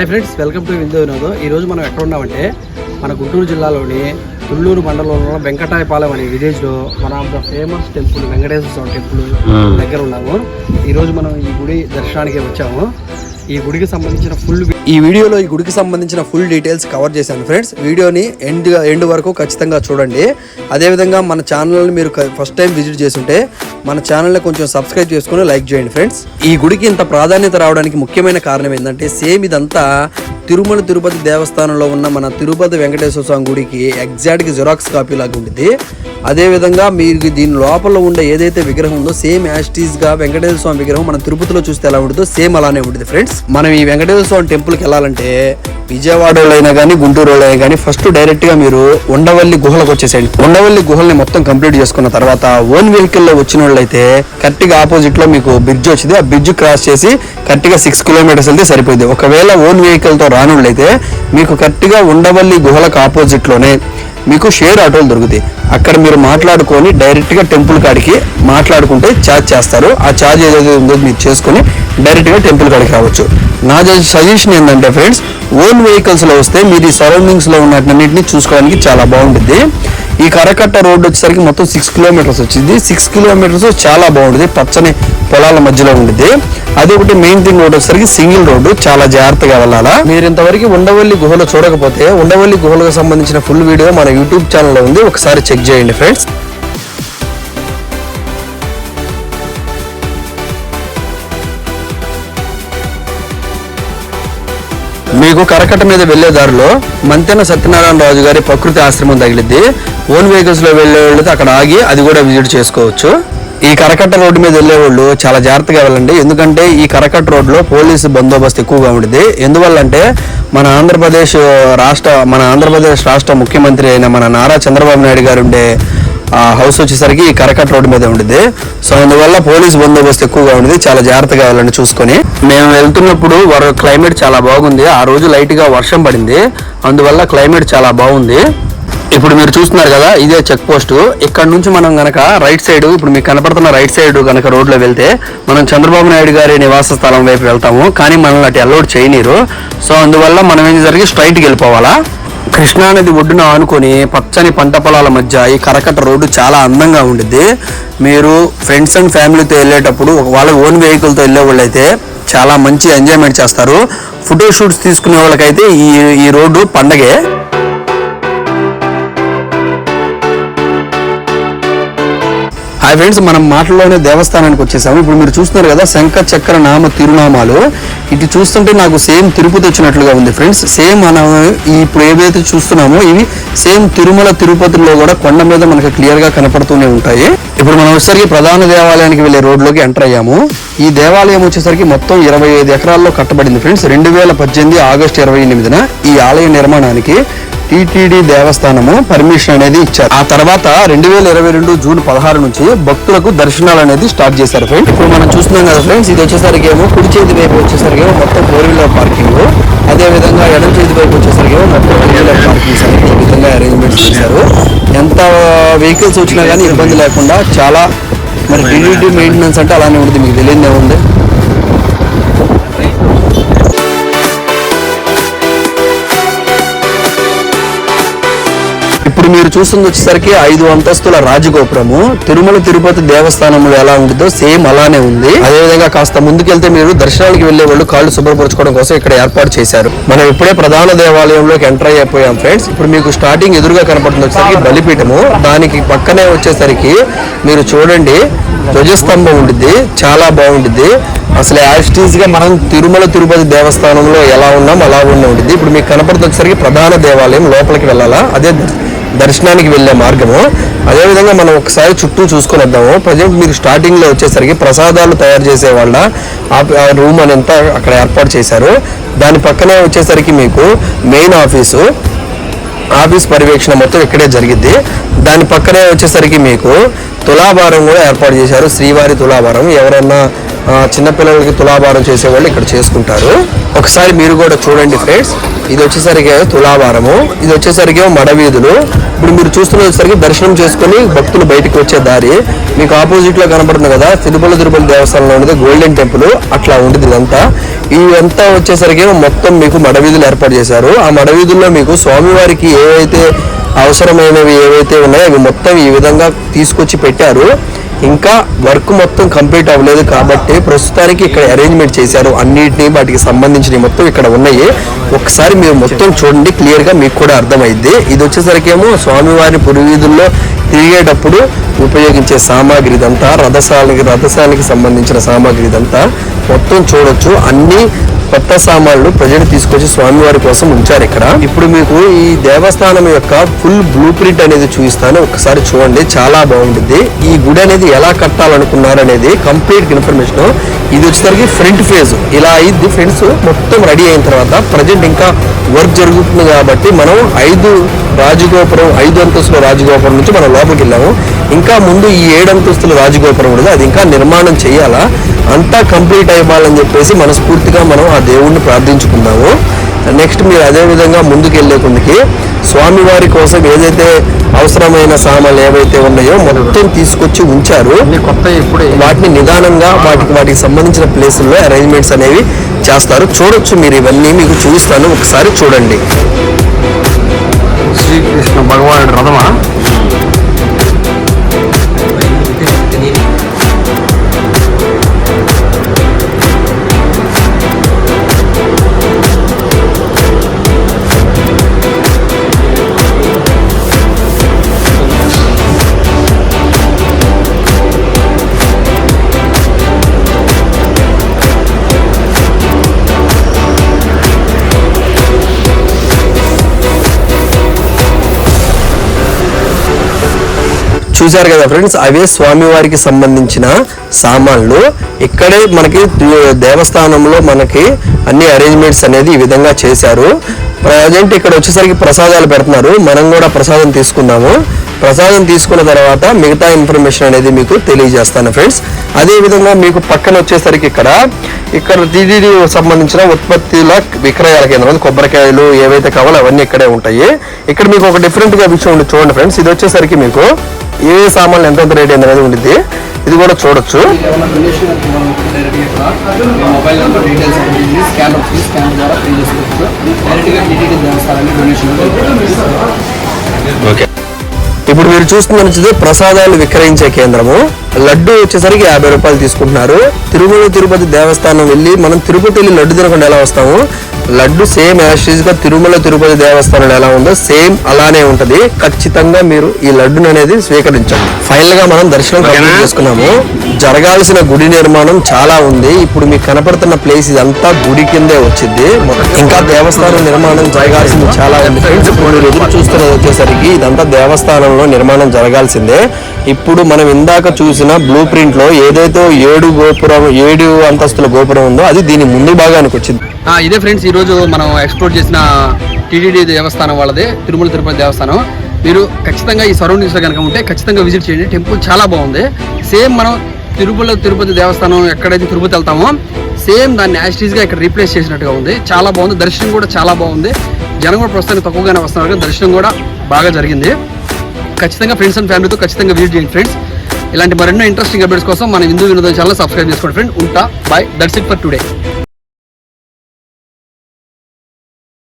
Hi friends welcome to విందో వినోదం ఈ రోజు మనం ఎక్కడ ఉన్నామంటే మన గుంటూరు జిల్లాలోని తుళ్ళూరు మండలంలో వెంకటాయపాలెం అనే విలేజ్లో మన famous temple Venkateswara Swamy temple దగ్గర ఉన్నాము. ఈ రోజు మనం ఈ గుడి దర్శనానికి వచ్చాము. ఈ గుడికి సంబంధించిన ఫుల్ ఈ వీడియోలో ఈ గుడికి సంబంధించిన ఫుల్ డీటెయిల్స్ కవర్ చేశాను ఫ్రెండ్స్ వీడియోని ఎండ్ ఎండ్ వరకు ఖచ్చితంగా చూడండి. అదేవిధంగా మన ఛానల్ని మీరు ఫస్ట్ టైం విజిట్ చేస్తుంటే మన ఛానల్ని కొంచెం సబ్స్క్రైబ్ చేసుకుని లైక్ చేయండి ఫ్రెండ్స్ ఈ గుడికి ఇంత ప్రాధాన్యత రావడానికి ముఖ్యమైన కారణం ఏంటంటే సేమ్ ఇదంతా తిరుమల తిరుపతి దేవస్థానంలో ఉన్న మన తిరుపతి వెంకటేశ్వర స్వామి గుడికి ఎగ్జాక్ట్గా జిరాక్స్ కాపీ లాగా ఉంటుంది అదేవిధంగా మీరు దీని లోపల ఉండే ఏదైతే విగ్రహం ఉందో సేమ్ యాస్టీస్గా వెంకటేశ్వర స్వామి విగ్రహం మనం తిరుపతిలో చూస్తే ఎలా ఉంటుందో సేమ్ అలానే ఉంటుంది ఫ్రెండ్స్ మనం ఈ వెంకటేశ్వర స్వామి టెంపుల్కి వెళ్ళాలంటే విజయవాడలో అయినా కానీ గుంటూరులో అయినా కానీ ఫస్ట్ డైరెక్ట్గా మీరు ఉండవల్లి గుహలకు వచ్చేసేయండి. ఉండవల్లి గుహల్ని మొత్తం కంప్లీట్ చేసుకున్న తర్వాత ఓన్ వెహికల్లో వచ్చిన వాళ్ళైతే కరెక్ట్గా ఆపోజిట్లో మీకు బ్రిడ్జ్ వచ్చింది. ఆ బ్రిడ్జ్ క్రాస్ చేసి కరెక్ట్గా సిక్స్ కిలోమీటర్స్ వెళ్తే సరిపోయింది. ఒకవేళ ఓన్ వెహికల్తో రానుళ్ళైతే మీకు కరెక్ట్గా ఉండవల్లి గుహలకు ఆపోజిట్లోనే మీకు షేర్ ఆటోలు దొరుకుతాయి. అక్కడ మీరు మాట్లాడుకొని డైరెక్ట్గా టెంపుల్ కాడికి మాట్లాడుకుంటే ఛార్జ్ చేస్తారు. ఆ ఛార్జ్ ఏదైతే ఉందో మీరు చేసుకొని డైరెక్ట్గా టెంపుల్ కాడికి రావచ్చు. నా సజెషన్ ఏంటంటే ఫ్రెండ్స్ ఓన్ వెహికల్స్లో వస్తే మీరు ఈ సరౌండింగ్స్లో ఉన్నటన్నింటినీ చూసుకోవడానికి చాలా బాగుంటుంది. ఈ కరకట్ట రోడ్ వచ్చేసరికి మొత్తం సిక్స్ కిలోమీటర్స్ వచ్చింది. సిక్స్ కిలోమీటర్స్ చాలా బాగుంటుంది. పచ్చని పొలాల మధ్యలో ఉంటుంది అది ఒకటి మెయిన్ థింగ్ రోడ్ వచ్చేసరికి సింగిల్ రోడ్డు చాలా జాగ్రత్తగా వెళ్ళాలా. మీరు ఇంతవరకు ఉండవల్లి గుహలో చూడకపోతే ఉండవల్లి గుహలకు సంబంధించిన ఫుల్ వీడియో మన యూట్యూబ్ ఛానల్లో ఉంది. ఒకసారి చెక్ చేయండి ఫ్రెండ్స్ మీకు కరకట్ట మీద వెళ్ళే దారిలో మంతెన సత్యనారాయణ రాజు గారి ప్రకృతి ఆశ్రమం తగిలిద్ది. ఓన్ వెహికల్స్లో వెళ్ళే వాళ్ళతో అక్కడ ఆగి అది కూడా విజిట్ చేసుకోవచ్చు. ఈ కరకట్ట రోడ్డు మీద వెళ్ళే వాళ్ళు చాలా జాగ్రత్తగా వెళ్ళండి. ఎందుకంటే ఈ కరకట్ట రోడ్లో పోలీసు బందోబస్తు ఎక్కువగా ఉంటుంది ఎందువల్లంటే మన ఆంధ్రప్రదేశ్ రాష్ట్ర మన ఆంధ్రప్రదేశ్ రాష్ట్ర ముఖ్యమంత్రి అయిన మన నారా చంద్రబాబు నాయుడు గారు ఉండే హౌస్ వచ్చేసరికి కరకట్ రోడ్ మీద ఉండేది సో అందువల్ల పోలీస్ బందోబస్తు ఎక్కువగా ఉండేది చాలా జాగ్రత్తగా వెళ్ళండి చూసుకొని. మేము వెళ్తున్నప్పుడు క్లైమేట్ చాలా బాగుంది. ఆ రోజు లైట్గా వర్షం పడింది. అందువల్ల క్లైమేట్ చాలా బాగుంది. ఇప్పుడు మీరు చూస్తున్నారు కదా ఇదే చెక్ పోస్ట్. ఇక్కడ నుంచి మనం గనక రైట్ సైడ్ ఇప్పుడు మీకు కనపడుతున్న రైట్ సైడ్ గనక రోడ్లో వెళ్తే మనం చంద్రబాబు నాయుడు గారి నివాస స్థలం వైపు వెళ్తాము. కానీ మనల్ని అటు అలౌడ్ చేయనీరు. సో అందువల్ల మనం ఏం జరిగి స్ట్రైట్కి వెళ్ళిపోవాలా? కృష్ణానది ఒడ్డున ఆనుకొని పచ్చని పంట పొలాల మధ్య ఈ కరకట్ట రోడ్డు చాలా అందంగా ఉండిద్ది. మీరు ఫ్రెండ్స్ అండ్ ఫ్యామిలీతో వెళ్ళేటప్పుడు వాళ్ళ ఓన్ వెహికల్తో వెళ్ళే వాళ్ళైతే చాలా మంచి ఎంజాయ్మెంట్ చేస్తారు. ఫోటో షూట్స్ తీసుకునే వాళ్ళకైతే ఈ ఈ రోడ్డు పండగే. హాయ్ ఫ్రెండ్స్ మనం మాటల్లోనే దేవస్థానానికి వచ్చేసాము. ఇప్పుడు మీరు చూస్తున్నారు కదా శంఖ చక్ర నామ తిరునామాలు. ఇటు చూస్తుంటే నాకు సేమ్ తిరుపతి వచ్చినట్లుగా ఉంది ఫ్రెండ్స్. సేమ్ మనం ఇప్పుడు ఏవైతే చూస్తున్నామో ఇవి సేమ్ తిరుమల తిరుపతిలో కూడా కొండ మీద మనకి క్లియర్గా కనపడుతూనే ఉంటాయి. ఇప్పుడు మనం వచ్చేసరికి ప్రధాన దేవాలయానికి వెళ్ళే రోడ్లోకి ఎంటర్ అయ్యాము. ఈ దేవాలయం వచ్చేసరికి మొత్తం ఇరవై ఐదు ఎకరాల్లో కట్టబడింది ఫ్రెండ్స్. రెండు వేల పద్దెనిమిది ఆగస్టు ఇరవై ఎనిమిదిన ఈ ఆలయ నిర్మాణానికి టీటీడీ దేవస్థానము పర్మిషన్ అనేది ఇచ్చారు. ఆ తర్వాత రెండు వేల ఇరవై రెండు జూన్ పదహారు నుంచి భక్తులకు దర్శనాలు అనేది స్టార్ట్ చేశారు ఫ్రెండ్స్ ఇప్పుడు మనం చూస్తున్నాం కదా ఫ్రెండ్స్ ఇది వచ్చేసరికి ఏమో కుడి చేతి వైపు వచ్చేసరికి ఏమో మొత్తం ఫోర్ వీలర్ పార్కింగ్. అదే విధంగా ఎడం చేతి వైపు వచ్చేసరికి ఏమో మొత్తం టూ వీలర్ పార్కింగ్స్ అనేది ఈ విధంగా అరేంజ్మెంట్ చేశారు. ఎంత వెహికల్స్ వచ్చినా కానీ ఇబ్బంది లేకుండా చాలా మరి టీటీడీ మెయింటెనెన్స్ అంటే అలానే ఉంటుంది మీకు తెలియదు ఏముంది మీరు చూస్తుంది వచ్చేసరికి ఐదు అంతస్తుల రాజగోపురము. తిరుమల తిరుపతి దేవస్థానంలో ఎలా ఉంటుందో సేమ్ అలానే ఉంది. అదే విధంగా కాస్త ముందుకెళ్తే మీరు దర్శనానికి వెళ్ళే వాళ్ళు కాళ్ళు శుభ్రపరచుకోవడం కోసం ఇక్కడ ఏర్పాటు చేశారు. మనం ఇప్పుడే ప్రధాన దేవాలయంలోకి ఎంటర్ అయిపోయాం ఫ్రెండ్స్. ఇప్పుడు మీకు స్టార్టింగ్ ఎదురుగా కనపడుతుంది వచ్చేసరికి బలిపీఠము. దానికి పక్కనే వచ్చేసరికి మీరు చూడండి ధ్వజస్తంభం ఉంటుంది చాలా బాగుంటుంది అసలు యాస్టీస్గా మనం తిరుమల తిరుపతి దేవస్థానంలో ఎలా ఉన్నాం అలా ఉండే ఉంటుంది ఇప్పుడు మీకు కనపడుతుంది వచ్చేసరికి ప్రధాన దేవాలయం లోపలికి వెళ్ళాలా? అదే దర్శనానికి వెళ్ళే మార్గము. అదేవిధంగా మనం ఒకసారి చుట్టూ చూసుకొని వద్దాము. ప్రజెంట్ మీరు స్టార్టింగ్లో వచ్చేసరికి ప్రసాదాలు తయారు చేసే వాళ్ళ ఆ రూమ్ అని అక్కడ ఏర్పాటు చేశారు. దాని పక్కనే వచ్చేసరికి మీకు మెయిన్ ఆఫీసు ఆఫీస్ పర్యవేక్షణ మొత్తం ఇక్కడే జరిగిద్ది దాని పక్కనే వచ్చేసరికి మీకు తులాభారం కూడా ఏర్పాటు చేశారు. శ్రీవారి తులాభారం. ఎవరన్నా చిన్నపిల్లలకి తులాభారం చేసేవాళ్ళు ఇక్కడ చేసుకుంటారు. ఒకసారి మీరు కూడా చూడండి ఫ్రెండ్స్. ఇది వచ్చేసరికి తులాభారము. ఇది వచ్చేసరికి మడవీధులు. ఇప్పుడు మీరు చూస్తున్న వచ్చేసరికి దర్శనం చేసుకుని భక్తులు బయటికి వచ్చే దారి. మీకు ఆపోజిట్లో కనపడుతుంది కదా తిరుపతి తిరుపతి దేవస్థానంలో ఉండేది గోల్డెన్ టెంపుల్. అట్లా ఉండేది ఇదంతా. ఇదంతా వచ్చేసరికి మొత్తం మీకు మడవీధులు ఏర్పాటు చేశారు. ఆ మడవీధుల్లో మీకు స్వామివారికి ఏవైతే అవసరమైనవి ఏవైతే ఉన్నాయో అవి మొత్తం ఈ విధంగా తీసుకొచ్చి పెట్టారు. ఇంకా వర్క్ మొత్తం కంప్లీట్ అవ్వలేదు కాబట్టి ప్రస్తుతానికి ఇక్కడ అరేంజ్మెంట్ చేశారు. అన్నిటినీ వాటికి సంబంధించినవి మొత్తం ఇక్కడ ఉన్నాయి. ఒకసారి మీరు మొత్తం చూడండి క్లియర్గా మీకు కూడా అర్థమైద్ది. ఇది వచ్చేసరికేమో స్వామివారి పురువీధుల్లో తిరిగేటప్పుడు ఉపయోగించే సామాగ్రి ఇదంతా రథశాలకి రథశాలకి సంబంధించిన సామాగ్రి ఇదంతా. మొత్తం చూడొచ్చు. అన్ని కొత్త సామాన్లు ప్రజలు తీసుకొచ్చి స్వామివారి కోసం ఉంచారు ఇక్కడ. ఇప్పుడు మీకు ఈ దేవస్థానం యొక్క ఫుల్ బ్లూ ప్రింట్ అనేది చూపిస్తాను. ఒకసారి చూడండి చాలా బాగుంటుంది ఈ గుడి అనేది ఎలా కట్టాలనుకున్నారు అనేది కంప్లీట్ ఇన్ఫర్మేషన్ ఇది వచ్చేసరికి ఫ్రంట్ ఫేజ్ ఇలా అయింది ఫ్రెండ్స్ మొత్తం రెడీ అయిన తర్వాత ప్రజెంట్ ఇంకా వర్క్ జరుగుతుంది కాబట్టి మనం ఐదు రాజగోపురం ఐదు అంతస్తుల రాజగోపురం నుంచి మనం లోపలికి వెళ్ళాము. ఇంకా ముందు ఈ ఏడు అంతస్తుల రాజగోపురం ఉండదు అది ఇంకా నిర్మాణం చేయాలా? అంతా కంప్లీట్ అయిపోవాలని చెప్పేసి మనస్ఫూర్తిగా మనం ఆ దేవుణ్ణి ప్రార్థించుకున్నాము నెక్స్ట్ మీరు అదేవిధంగా ముందుకు వెళ్ళే స్వామివారి కోసం ఏదైతే అవసరమైన సామాన్లు ఏవైతే ఉన్నాయో మొత్తం తీసుకొచ్చి ఉంచారు. కొత్త ఇప్పుడే. వాటిని నిదానంగా వాటికి వాటికి సంబంధించిన ప్లేసుల్లో అరేంజ్మెంట్స్ అనేవి చేస్తారు. చూడొచ్చు మీరు ఇవన్నీ మీకు చూపిస్తాను. ఒకసారి చూడండి. శ్రీకృష్ణ భగవానుడు రథమా? చూశారు కదా ఫ్రెండ్స్? అవే స్వామివారికి సంబంధించిన సామాన్లు. ఇక్కడే మనకి దేవస్థానంలో మనకి అన్ని అరేంజ్మెంట్స్ అనేది ఈ విధంగా చేశారు. ప్రజెంట్ ఇక్కడ వచ్చేసరికి ప్రసాదాలు పెడుతున్నారు. మనం కూడా ప్రసాదం తీసుకున్నాము ప్రసాదం తీసుకున్న తర్వాత మిగతా ఇన్ఫర్మేషన్ అనేది మీకు తెలియజేస్తాను ఫ్రెండ్స్. అదేవిధంగా మీకు పక్కన వచ్చేసరికి ఇక్కడ ఇక్కడ టీటీడీ సంబంధించిన ఉత్పత్తుల విక్రయాల కేంద్రం కొబ్బరికాయలు ఏవైతే కావాలో అవన్నీ ఇక్కడే ఉంటాయి. ఇక్కడ మీకు ఒక డిఫరెంట్గా విషయం చూడండి ఫ్రెండ్స్. ఇది వచ్చేసరికి మీకు ఏ సామాన్లు ఎంతెంత రేట్ అనేది ఉండిద్ది. ఇది కూడా చూడొచ్చు. ఓకే. ఇప్పుడు మీరు వచ్చేది ప్రసాదాలు విక్రయించే కేంద్రము. లడ్డు వచ్చేసరికి యాభై రూపాయలు తీసుకుంటున్నారు. తిరుమల తిరుపతి దేవస్థానం వెళ్ళి మనం తిరుపతి వెళ్ళి లడ్డు తినకుండా ఎలా వస్తాము? లడ్డు సేమ్ యాషీజ్గా తిరుమల తిరుపతి దేవస్థానం ఎలా ఉందో సేమ్ అలానే ఉంటది. ఖచ్చితంగా మీరు ఈ లడ్డును అనేది స్వీకరించండి. ఫైనల్గా మనం దర్శనం కంప్లీట్ చేసుకున్నాము. జరగాల్సిన గుడి నిర్మాణం చాలా ఉంది. ఇప్పుడు మీకు కనపడుతున్న ప్లేస్ ఇదంతా గుడి కిందే వచ్చింది. ఇంకా దేవస్థానం నిర్మాణం జరగాల్సింది చాలా ఉంది. ఫ్రెండ్స్ ఇప్పుడు మీరు ఎదురు చూస్తున్నది వచ్చేసరికి ఇదంతా దేవస్థానంలో నిర్మాణం జరగాల్సిందే. ఇప్పుడు మనం ఇందాక చూసిన బ్లూ ప్రింట్లో ఏదైతే ఏడు గోపురం ఏడు అంతస్తుల గోపురం ఉందో అది దీని ముందు భాగానికి వచ్చింది. ఇదే ఫ్రెండ్స్ ఈరోజు మనం ఎక్స్ప్లోర్ చేసిన టీటీడీ దేవస్థానం వాళ్ళదే తిరుమల తిరుపతి దేవస్థానం. మీరు ఖచ్చితంగా ఈ సరౌండింగ్స్లో కనుక ఉంటే ఖచ్చితంగా విజిట్ చేయండి. టెంపుల్ చాలా బాగుంది. సేమ్ మనం తిరుమల తిరుపతి దేవస్థానం ఎక్కడైతే తిరుపతి వెళ్తామో సేమ్ దాన్ని యాస్టీస్గా ఇక్కడ రీప్లేస్ చేసినట్టుగా ఉంది. చాలా బాగుంది. దర్శనం కూడా చాలా బాగుంది. జనం కూడా ప్రస్తుతానికి తక్కువగానే వస్తున్నారు. కానీ దర్శనం కూడా బాగా జరిగింది. ఖచ్చితంగా ఫ్రెండ్స్ అండ్ ఫ్యామిలీతో ఖచ్చితంగా విజిట్ చేయండి ఫ్రెండ్స్ ఇలాంటి మరెన్నో ఇంట్రెస్టింగ్ అప్డేట్స్ కోసం మన హిందూ వినోదం ఛానల్ సబ్స్క్రైబ్ చేసుకోండి ఫ్రెండ్ ఉంటా bye that's it for today